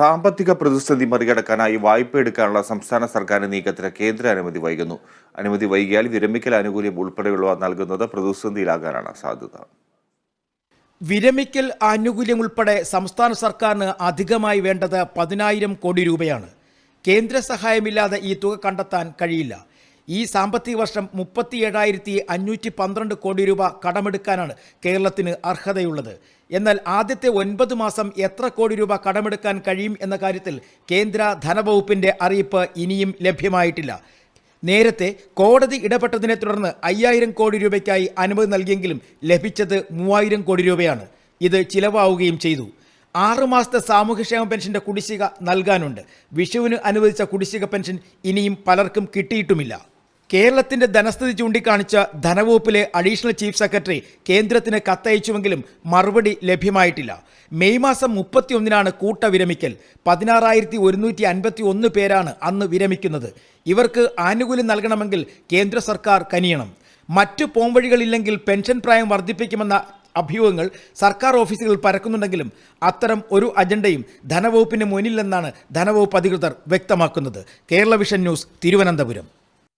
സാമ്പത്തിക പ്രതിസന്ധി മറികടക്കാനായി വായ്പ എടുക്കാനുള്ള സംസ്ഥാന സർക്കാരിന്റെ നീക്കത്തിന് കേന്ദ്ര അനുമതി വൈകുന്നു. അനുമതി വൈകിയാൽ വിരമിക്കൽ ആനുകൂല്യം ഉൾപ്പെടെയുള്ളവ നൽകുന്നത് പ്രതിസന്ധിയിലാകാനാണ് സാധ്യത. വിരമിക്കൽ ആനുകൂല്യം ഉൾപ്പെടെ സംസ്ഥാന സർക്കാരിന് അധികമായി വേണ്ടത് പതിനായിരം കോടി രൂപയാണ്. കേന്ദ്ര സഹായമില്ലാതെ ഈ തുക കണ്ടെത്താൻ കഴിയില്ല. ഈ സാമ്പത്തിക വർഷം മുപ്പത്തി ഏഴായിരത്തി അഞ്ഞൂറ്റി പന്ത്രണ്ട് കോടി രൂപ കടമെടുക്കാനാണ് കേരളത്തിന് അർഹതയുള്ളത്. എന്നാൽ ആദ്യത്തെ ഒൻപത് മാസം എത്ര കോടി രൂപ കടമെടുക്കാൻ കഴിയും എന്ന കാര്യത്തിൽ കേന്ദ്ര ധനവകുപ്പിന്റെ അറിയിപ്പ് ഇനിയും ലഭ്യമായിട്ടില്ല. നേരത്തെ കോടതി ഇടപെട്ടതിനെ തുടർന്ന് അയ്യായിരം കോടി രൂപയ്ക്കായി അനുമതി നൽകിയെങ്കിലും ലഭിച്ചത് മൂവായിരം കോടി രൂപയാണ്. ഇത് ചിലവാവുകയും ചെയ്തു. ആറുമാസത്തെ സാമൂഹ്യക്ഷേമ പെൻഷന്റെ കുടിശ്ശിക നൽകാനുണ്ട്. വിഷുവിന് അനുവദിച്ച കുടിശ്ശിക പെൻഷൻ ഇനിയും പലർക്കും കിട്ടിയിട്ടുമില്ല. കേരളത്തിന്റെ ധനസ്ഥിതി ചൂണ്ടിക്കാണിച്ച ധനവകുപ്പിലെ അഡീഷണൽ ചീഫ് സെക്രട്ടറി കേന്ദ്രത്തിന് കത്തയച്ചുവെങ്കിലും മറുപടി ലഭ്യമായിട്ടില്ല. മെയ് മാസം മുപ്പത്തിയൊന്നിനാണ് കൂട്ട വിരമിക്കൽ. പതിനാറായിരത്തി ഒരുന്നൂറ്റി അൻപത്തി ഒന്ന് പേരാണ് അന്ന് വിരമിക്കുന്നത്. ഇവർക്ക് ആനുകൂല്യം നൽകണമെങ്കിൽ കേന്ദ്ര സർക്കാർ കനിയണം. മറ്റു പോംവഴികളില്ലെങ്കിൽ പെൻഷൻ പ്രായം വർദ്ധിപ്പിക്കുമെന്ന അഭ്യൂഹങ്ങൾ സർക്കാർ ഓഫീസുകളിൽ പരക്കുന്നുണ്ടെങ്കിലും അത്തരം ഒരു അജണ്ടയും ധനവകുപ്പിന് മുന്നിലെന്നാണ് ധനവകുപ്പ് അധികൃതർ വ്യക്തമാക്കുന്നത്. Kerala vision news Thiruvananthapuram.